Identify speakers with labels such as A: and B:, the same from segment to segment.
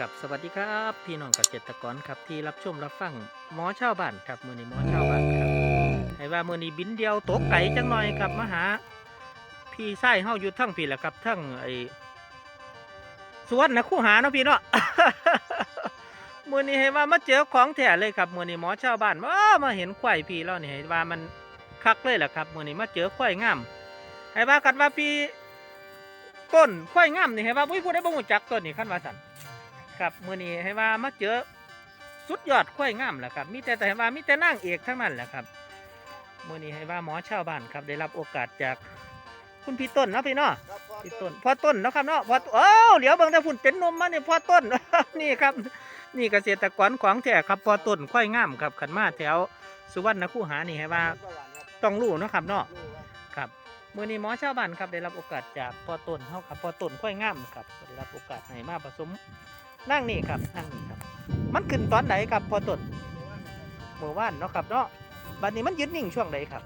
A: กับสวัสดีครับ พี่น้องเกษตรกรครับที่รับชมรับฟังหมอชาวบ้านครับมือนี้หมอชาวบ้านครับให้ว่ามือนี้บินเดียวตกไก่จังหน่อยครับมาหา พี่ไส้เฮาอยู่ทั้งพี่แหละครับทั้งไอ้สวนนะคู่หาเนาะพี่เนาะมือนี้ให้ว่ามาเจอของแท้เลยครับมือนี้หมอชาวบ้านมามาเห็นควายพี่แล้วนี่ให้ว่ามันคักเลยแหละครับมือนี้มาเจอควายงามให้ว่ากันว่าพี่ต้นควายงามนี่ให้ว่าอุ้ยผู้ใดบ่รู้จักต้นนี่ขั้นว่าสัน ครับมือนี้ให้ว่ามาเจอสุดยอดข้อยงามแหละครับมีแต่แต่ให้ว่ามีแต่นางเอกทั้งนั้นแหละครับมือนี้ให้ว่าหมอชาวบ้านครับ ได้รับโอกาสจากคุณพี่ต้นเนาะพี่เนาะพี่ต้นพ่อต้นเนาะครับเนาะพ่อเอ้าเดี๋ยวเบิ่งแต่ฝุ่นเป็นนมมาเนี่ยพ่อต้นนี่ครับ นี่เกษตรกรของแท้ครับพ่อต้นข้อยงามครับขันมาแถวสุวรรณคูหานี่ให้ว่าต้องรู้เนาะครับเนาะครับมือนี้หมอชาวบ้านครับได้รับโอกาสจากพ่อต้นเขาครับพ่อต้นค่อยงามครับได้รับโอกาสให้มาผสม นั่งนี่ครับนั่งนี่ครับ มันขึ้นตอนไหนครับพอต้นเมื่อวานเนาะครับเนาะบัดนี้มันยืนนิ่งช่วงไหนครับ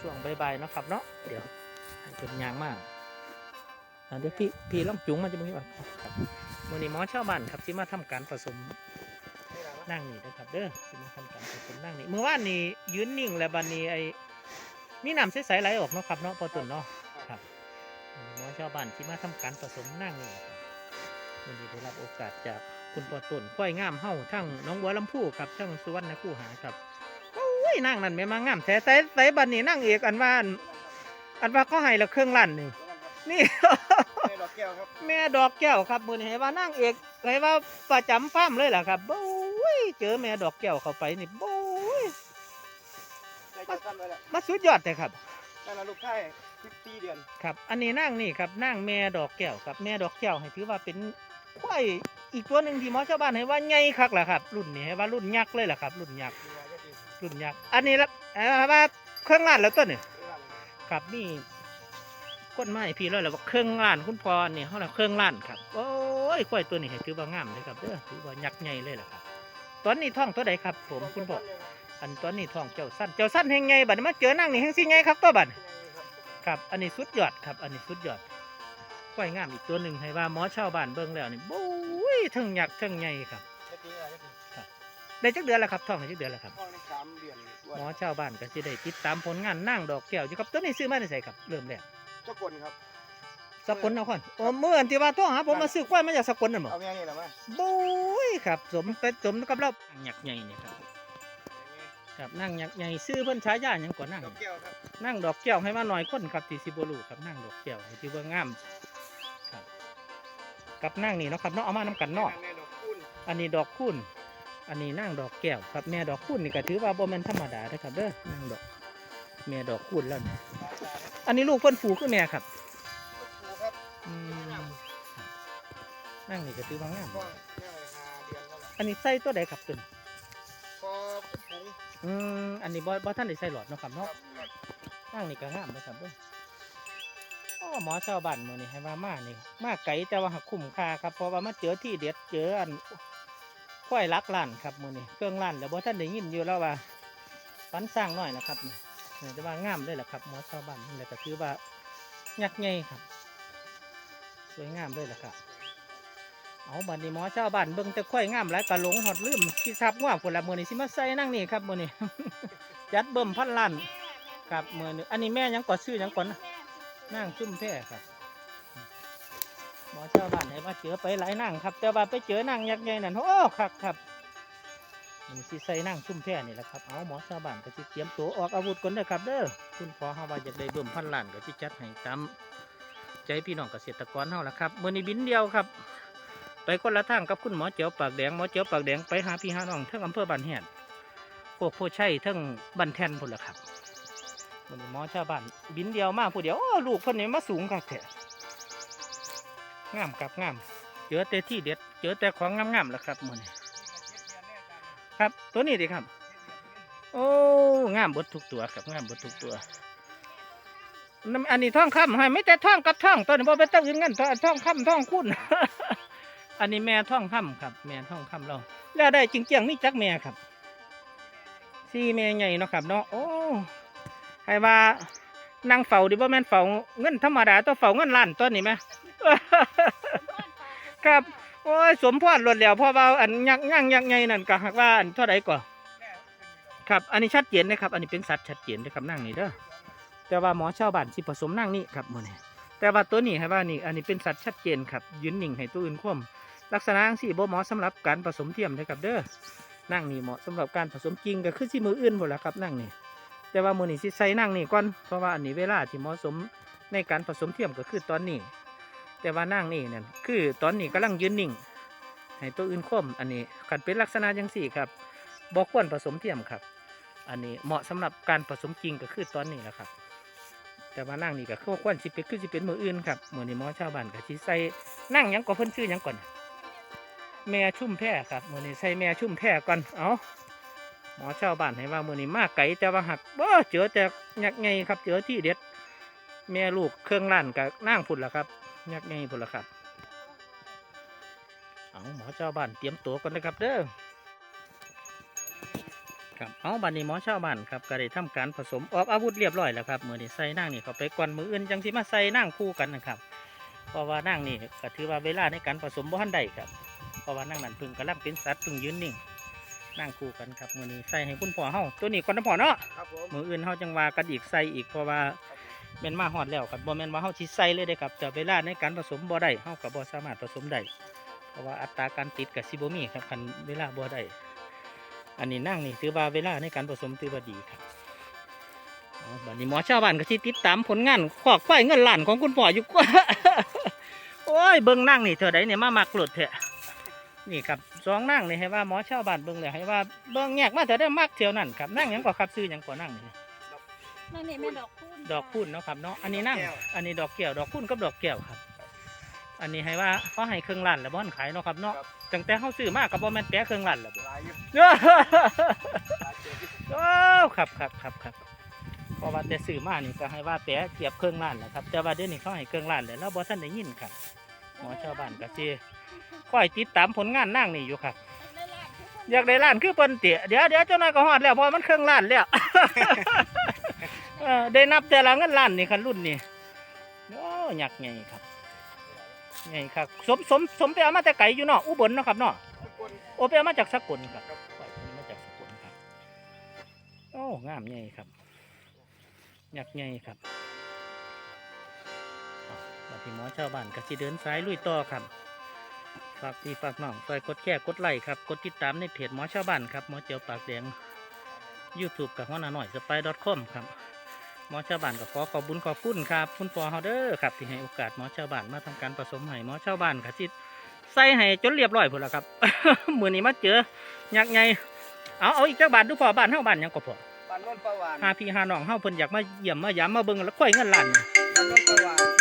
A: ช่วงบ่ายๆเนาะครับเนาะเดี๋ยวเป็นยางมากเดี๋ยวพี่พี่ลองจุ๋งมันจะมึงว่าครับมือนี้หมอชาวบ้านครับที่มาทำการผสมนั่งนี่นะครับเด้อที่มาทำการผสมนั่งนี่เมื่อวานนี้ยืนนิ่งแล้วบัดนี้ไอ้มีน้ำใสๆไหลออกเนาะครับเนาะพอตุนเนาะครับหมอชาวบ้านที่มาทำการผสมนั่งนี่ วันนี้ได้รับโอกาสจากคุณปอตุนค่อยงามเฮ้าทั้งหน้องบัวลำพูครับทั้งสุวรรณคูหาครับโอ้ยนั่งนั่นไม่มางามแท้แต่แต่บัดนี้นั่งเอกอันว่าอันอันว่าเขาให้ละเครื่องลั่นหนึ่งนี่
B: ดอกแก้วครับ
A: แม่ดอกแก้วครับมือนี้ให้ว่านั่งเอกให้ว่าประจำฟาร์มเลยล่ะครับโอ้ยเจอแม่ดอกแก้วเข้าไปนี่โอ้ย
B: ได้เจ้าสั้นไว้แล้ว
A: มาสุดยอดเลยครับ
B: นั่นนะลูกไข่สิบสี่เดือน
A: ครับ อันนี้นั่งนี่ครับนั่งแม่ดอกแก้วครับแม่ดอกแก้วให้ถือว่าเป็น ควายอีกตัวหนึ่งที่หมอชาวบ้านให้ว่าใหญ่คักแหละครับ รุ่นนี้ให้ว่ารุ่นยักษ์เลยแหละครับ รุ่นยักษ์รุ่นยักษ์อันนี้ละเอ่อว่าเครื่องงานแล้วต้นนี่ครับนี่ก้นไม้พี่แล้วและว่าเครื่องงานคุณพ่อนี่เขาเรียกเครื่องล้านครับโอ้ยควายตัวนี้ถือว่างามเลยครับเด้อถือว่ายักษ์ใหญ่เลยแหละครับตอนนี้ท้องตัวใดครับ ผมคุณพ่ออันตอนนี้ท้องเจ้าสั้นเจ้าสั้นแห่งไงบัดนี้มาเจอนั่งนี่แห่งสิไงครับตัวบัดครับ อันนี้สุดยอดครับ อันนี้สุดยอด กล้วยงามอีกตัวหนึ่งให้ว่าหมอชาวบ้านเบิ่งแล้วนี่บุ้ยเทั้งหยักษ์เทั้งใหญ่ครับ
B: จะดีอะไรจะดี
A: ได้จักเดือนแล้วครับท้องได้จักเดือนแล้วครับ
B: ห้องในสามเดือน
A: หมอชาวบ้านก็จะได้ติดตามผลงานนั่งดอกแก้วอยู่ครับตัวนี้ซื้อมาได้ใส่ครับเริ่มแรก
B: เจ้ากลครับ
A: สกลนครโอ้เมื่ออันที่ว่าท้องหาผมมาซื้อกล้วยมาจากสกลนั่นบ่
B: เอาแม่นี่แหละมั้ย
A: บุ้ยครับสมเป็นสมกับเรานั่งหยักษ์ใหญ่เนี่ยครับครับนั่งหยักษ์ใหญ่ซื้อเพิ่นฉายาหยังก่อนนั่ง
B: ดอกแก้วครับ
A: นั่งดอกแก้วให้มาหน่อยคนครับที่สิบลูครับนั่งดอกแก้วให้ที่ว่างามครับ กับนั่งนี่เนาะครับเนาะเอามานํกันเนาะ
B: แม่ดอกคูณ
A: อันนี้ดอกคุ้นอันนี้นั่งดอกแก้วครับแม่ดอกคุ้นนี่ก็ถือว่าบ่แม่นธรรมดาเด้อครับเด้อนั่งดอกแม่ดอกคุ้นแล้วนี่อันนี้ลูกเพิ่นฝูคือแม่ครับ
B: ลูกปูครับ
A: อืมนั่งนี่ก็ถือว่างาม
B: ห้องแม่หาเดือนแล้วล่ะ
A: อันนี้ใส่ตัวใดครับตึน
B: พอปุ๋ง
A: อืมอันนี้บ่บ่ท่านได้ใส่หลอดเนาะครับ
B: ครั
A: เนาะ
B: บครับ
A: นั่งนี่ก็งามนะครับเด้อโอ้หมอชาวบ้านมือนี้ให้ว่ามานี่มาไกลแต่ว่าหักคุ้มค่าครับเพราะว่ามาเจอที่เด็ดเจออันควายลักล้านครับมือนี้เครื่องล้านแล้วบ่ท่านได้ยินอยู่แล้วว่าปันสร้างหน้อยนะครับนี่นี่แต่ว่างามเลยแหละครับหมอชาวบ้านนี่แหละก็คือว่ายักษ์ใหญ่ครับ สวยงามเลยแหละครับเอาบัดนี้หมอชาวบ้านเบิ่งแต่ควายงามหลายก็หลงหอดลืมที่ทราบว่าคนละมือนี้สิมาใส่นั่งนี่ครับมือนี้จัดเบิ่มพันล้านครับมือนึงอันนี้แม่ยังก่อซื้อยังก่อนนะ นั่งจุ่มแพ่ครับหมอเจ้าบ้านให้มาเจอไปหลายนั่งครับ แต่ว่าไปเจอนั่งยักษ์ใหญ่นั่นโอ้ครับครับมันสิใส่นั่งจุ่มแพร่นี่แหละครับเอาหมอชาวบ้านก็สิเตรียมตัวออกอาวุธก่อนเด้อครับ เด้อคุณพอเฮาว่าอยากได้เบิ่มพันล้านก็สิจัดให้ตามใจพี่น้องเกษตรกรเฮาล่ะครับมื้อนี้บินเดียวครับ ไปคนละทางกับคุณหมอเจียวปากแดงหมอเจียวปากแดงไปหาพี่หาน้องทั้งอำเภอบ้านแฮดพวกโพชัยทั้งบ้านแทนพุ่นล่ะครับ วันนี้หมอชาวบ้านบินเดียวมากผู้เดียวโอ้ลูกเพิ่นนี่มาสูงคักแท้งามกับงามเจอแต่ที่เด็ดเจอแต่ของงามๆแหละครับมื้อนี้ครับตัวนี้ดิครับ โอ้งามบดทุกตัวครับงามบดทุกตัวอันนี้ท่องคำให้ไม่แต่ท่องกับท่องตัวนี้บ่เป็นตัวอื่นงั้นท่องท่องคำท่องคุณอันนี้แม่ท่องคำครับ แม่ท่องคำเราแล้วได้จริงๆนี่จักแม่ครับสี่แม่ใหญ่เนาะครับเนาะโอ้ ให้ว่านั่งเฝ้าดิบ่แม่นเฝ้าเงินธรรมดาตัวเฝ้าเงินล้านตัวนี้ไหมครับโอ้ยสมพรรถแล้วพราะว่าอันยักย่างยักไงนั่นก็หักว่าอันเท่าไหร่ก่อนครับ อันนี้ชัดเจนนะครับ อันนี้เป็นสัตว์ชัดเจนนะครับนั่งนี่เด้อแต่ว่าหมอชาวบ้านสิผสมนั่งนี่ครับมือนี้แต่ว่าตัวนี้ให้ว่านี่ อันนี้เป็นสัตว์ชัดเจนครับยืนหนิ่งให้ตัวอื่นคว่ำลักษณะจังซี่บ่หมาะสำหรับการผสมเทียมนะครับเด้อนั่งนี่เหมาะสำหรับการผสมจริงก็คือสิมืออื่นพุ่นล่ะครับนั่งนี่ แต่ว่ามือนี้สิใส่นั่งนี่ก่อนเพราะว่าอันนี้เวลาที่เหมาะสมในการผสมเทียมก็คือตอนนี้ แต่ว่านั่งนี่เนี่ยคือตอนนี้กำลังยืนนิ่งให้ตัวอื่นคว่ำอันนี้ขันเป็นลักษณะจังสี่ครับบอกควรผสมเทียมครับ อันนี้เหมาะสำหรับการผสมจริงก็คือตอนนี้แหละครับ แต่ว่านั่งนี่ก็คือควรสิเป็นคือสิเป็นมืออื่นครับมือนี้หมอชาวบ้านก็สิใส่นั่งยังก็เพิ่นชื่อยังก่อนแม่ชุ่มแพร่ครับมือนี้ใส่แม่ชุ่มแพร่ก่อนเอา หมอชาวบ้านให้ว่ามือนี้มากไก่แต่ว่าหักบ่เจอแต่ยักไงครับเจอที่เด็ด แม่ลูกเครื่องล้านกับนั่งพุ่นละครับยักไงพุ่นละครับเอาหมอเจ้าบ้านเตรียมตัวกันนะครับ เด้อครับเอาบันนี้หมอชาวบ้านครับก็ได้ทำการผสมออกอาวุธเรียบร้อยแล้วครับมือนี้ใส่นั่งนี่เขาไปก่อนมืออื่นจังที่มาใส่นั่งคู่กันนะครับเพราะว่านั่งนี่ก็ถือว่าเวลาในการผสมบ่ทันได้ครับเพราะว่านั่งนั่นพึ่งกำลังเป็นสัตว์พึ่งยืนนิ่ง นั่งคู่กันครับมือนี้ใส่ให้คุณพ่อเฮาตัวนี้ก่อนนะพ่อเนาะ
B: ครับผม
A: มืออื่นเฮาจังว่ากันอีกใส่อีกเพราะว่าแม่นมาฮอดแล้วครับบ่แม่นว่าเฮาสิใส่เลยเด้ครับแต่เวลาในการผสมบ่ได้เฮาก็บ่สามารถผสมได้เพราะว่าอัตราการติดกับสิบ่มีครับคันเวลาบ่ได้อันนี้นั่งนี่ถือว่าเวลาในการผสมถือว่าดีครับเอาบัดนี้หมอชาวบ้านก็สิติดตามผลงานขอกไฟเงินล้านของคุณพ่ออยู่กว่าโอ้ยเบิ่งนั่งนี่เท่าใดเนี่ยมามักหลุดเถอะ นี่ครับสองนั่งนี่ให้ว่าหมอชาวบ้านเบิ่งเลยให้ว่าเบิ่งแยกมาเท่าได้มักเท่านั้นครับนั่งหยังก็ครับซื้อหยังก็นั่งนี่
C: นั่นนี่แม่ดอกคูณ
A: ดอกพุ่นเนาะครับเนาะอันนี้นั่ง อันนี้ดอกแก้วดอกพุ่นกับดอกแก้วครับ อันนี้ให้ว่าเขาให้เครื่องล้านแล้วบ่อนขายเนาะครับเนาะตั้งแต่เขาซื้อมากับบ่แม่นแปะเครื่องล้านแล้วบ่
B: หลายอยู่
A: โอ้
B: หลายเจ็บ
A: ครับครับครับครับเพราะว่าแต่ซื้อมานี่ก็ให้ว่าแปะเกียบเครื่องล้านแหละครับแต่ว่าเดี๋ยวนี้เขาให้เครื่องล้านแล้วเราบ่ทันได้ยินครับ หมอชาวบ้านก็สิคอยติดตามผลงานนั่งนี่อยู่ครับอยากได้ล้านคือเปิ้นเตะเดี๋ยวเดี๋ยวเจ้านายก็ฮอดแล้วเพราะมันเครื่องล้านแล้วเออได้นับแต่ละเงินล้านนี่คันรุ่นนี่โอ้ยักษ์ใหญ่ครับใหญ่ครับสมสมสมไปเอามาแต่ไกลอยู่เนาะอุบลเนาะครับเนาะโอไปเอามาจากสกลครับปล่อยคนนี้มาจากสกลครับ โอ้งามใหญ่ครับยักษ์ใหญ่ครับ เอามาที่หมอชาวบ้านก็สิเดินสายลุยต่อครับฝากพี่ฝากน้องฝากกดแชร์กดไลค์ครับกดติดตามในเพจหมอชาวบ้านครับหมอเจียวปากแดง YouTube กับหัวหน้าหน่อยสไปดอทคอมครับหมอชาวบ้านก็ขอขอบบุญขอบคุณครับคุณปอเฮาเดอร์ครับที่ให้โอกาสหมอชาวบ้านมาทำการผสมให้หมอชาวบ้านก็สิใส่ให้จนเรียบร้อยพุ่นละครับมือนี้มาเจอยักษ์ใหญ่เอาเอาอีกจักบาทดูพอบ้านเฮาบ้านหยังก็พอ
B: บ้านโนนประวาน
A: หาพี่หาน้องเฮาเพิ่นอยากมาเยี่ยมมายามมาเบิ่งแล้วค่อยเงินล้านนี่
B: บ้านโนนประวาน